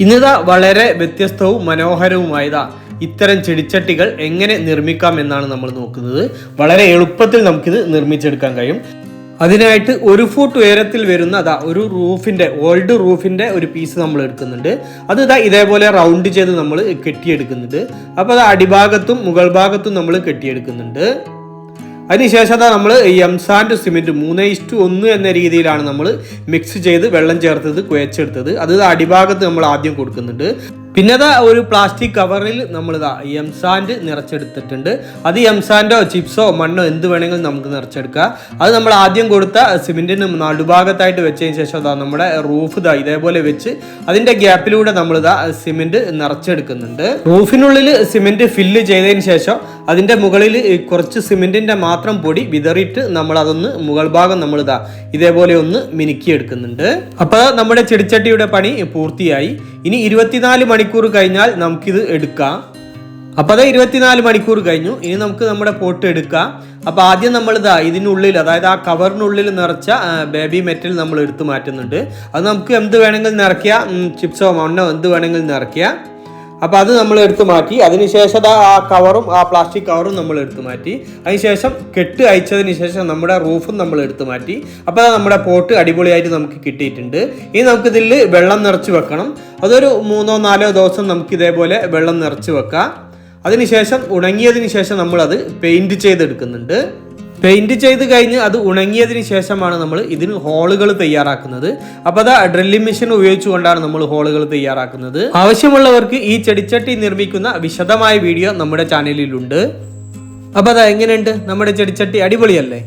ഇന്നിതാ വളരെ വ്യത്യസ്തവും മനോഹരവുമായതാ ഇത്തരം ചെടിച്ചട്ടികൾ എങ്ങനെ നിർമ്മിക്കാം എന്നാണ് നമ്മൾ നോക്കുന്നത്. വളരെ എളുപ്പത്തിൽ നമുക്കിത് നിർമ്മിച്ചെടുക്കാൻ കഴിയും. അതിനായിട്ട് ഒരു ഫുട്ട് ഉയരത്തിൽ വരുന്ന അതാ ഒരു റൂഫിന്റെ ഓൾഡ് റൂഫിന്റെ ഒരു പീസ് നമ്മൾ എടുക്കുന്നുണ്ട്. അത് ഇതാ ഇതേപോലെ റൗണ്ട് ചെയ്ത് നമ്മൾ കെട്ടിയെടുക്കുന്നുണ്ട്. അപ്പോൾ അത് അടിഭാഗത്തും മുകൾ ഭാഗത്തും നമ്മൾ കെട്ടിയെടുക്കുന്നുണ്ട്. അതിനുശേഷം നമ്മൾ എംസാൻഡ് സിമെന്റ് മൂന്ന് ഇഷ്ടു ഒന്ന് എന്ന രീതിയിലാണ് നമ്മൾ മിക്സ് ചെയ്ത് വെള്ളം ചേർത്തത് കുഴച്ചെടുത്തത്. അത് അടിഭാഗത്ത് നമ്മൾ ആദ്യം കൊടുക്കുന്നുണ്ട്. പിന്നെ അതാ ഒരു പ്ലാസ്റ്റിക് കവറിൽ നമ്മൾ ഇതാ എംസാൻഡ് നിറച്ചെടുത്തിട്ടുണ്ട്. അത് എംസാൻഡോ ചിപ്സോ മണ്ണോ എന്ത് വേണമെങ്കിലും നമുക്ക് നിറച്ചെടുക്കാം. അത് നമ്മൾ ആദ്യം കൊടുത്ത സിമെന്റിന് നടുഭാഗത്തായിട്ട് വെച്ചതിന് ശേഷം അതാ നമ്മുടെ റൂഫ് ഇതാ ഇതേപോലെ വെച്ച് അതിന്റെ ഗ്യാപ്പിലൂടെ നമ്മൾ ഇതാ സിമെന്റ് നിറച്ചെടുക്കുന്നുണ്ട്. റൂഫിനുള്ളിൽ സിമെന്റ് ഫില്ല് ചെയ്തതിന് ശേഷം അതിന്റെ മുകളിൽ കുറച്ച് സിമെന്റിന്റെ മാത്രം പൊടി വിതറിയിട്ട് നമ്മൾ അതൊന്ന് മുകൾ ഭാഗം നമ്മൾ ഇതാ ഇതേപോലെ ഒന്ന് മിനുക്കിയെടുക്കുന്നുണ്ട്. അപ്പോൾ നമ്മുടെ ചെടിച്ചട്ടിയുടെ പണി പൂർത്തിയായി. ഇനി ഇരുപത്തിനാല് മണിക്കൂർ കഴിഞ്ഞാൽ നമുക്കിത് എടുക്കാം. അപ്പോൾ അത് ഇരുപത്തിനാല് മണിക്കൂർ കഴിഞ്ഞു. ഇനി നമുക്ക് നമ്മുടെ പോട്ട് എടുക്കാം. അപ്പോൾ ആദ്യം നമ്മൾ ഇതാ ഇതിനുള്ളിൽ അതായത് ആ കവറിനുള്ളിൽ നിറച്ച ബേബി മെറ്റൽ നമ്മൾ എടുത്തു മാറ്റുന്നുണ്ട്. അത് നമുക്ക് എന്ത് വേണമെങ്കിലും നിറയ്ക്കുക ചിപ്സോ മണ്ണോ എന്ത് വേണമെങ്കിലും നിറയ്ക്കുക അപ്പോൾ അത് നമ്മൾ എടുത്തു മാറ്റി. അതിനുശേഷം ആ കവറും ആ പ്ലാസ്റ്റിക് കവറും നമ്മൾ എടുത്തു മാറ്റി. അതിനുശേഷം കെട്ട് അയച്ചതിന് ശേഷം നമ്മുടെ റൂഫും നമ്മൾ എടുത്തു മാറ്റി. അപ്പോൾ നമ്മുടെ പോട്ട് അടിപൊളിയായിട്ട് നമുക്ക് കിട്ടിയിട്ടുണ്ട്. ഇനി നമുക്കിതിൽ വെള്ളം നിറച്ച് വെക്കണം. അതൊരു മൂന്നോ നാലോ ദിവസം നമുക്ക് ഇതേപോലെ വെള്ളം നിറച്ച് വെക്കാം. അതിനുശേഷം ഉണങ്ങിയതിന് ശേഷം നമ്മൾ നമ്മളത് പെയിന്റ് ചെയ്തെടുക്കുന്നുണ്ട്. പെയിന്റ് ചെയ്ത് കഴിഞ്ഞ് അത് ഉണങ്ങിയതിന് ശേഷമാണ് നമ്മൾ ഇതിന് ഹോളുകൾ തയ്യാറാക്കുന്നത്. അപ്പോൾ അത് ഡ്രില്ലിംഗ് മെഷീൻ ഉപയോഗിച്ചുകൊണ്ടാണ് നമ്മൾ ഹോളുകൾ തയ്യാറാക്കുന്നത്. ആവശ്യമുള്ളവർക്ക് ഈ ചെടിച്ചട്ടി നിർമ്മിക്കുന്ന വിശദമായ വീഡിയോ നമ്മുടെ ചാനലിലുണ്ട്. അപ്പോൾ അതാ എങ്ങനെയുണ്ട് നമ്മുടെ ചെടിച്ചട്ടി? അടിപൊളിയല്ലേ?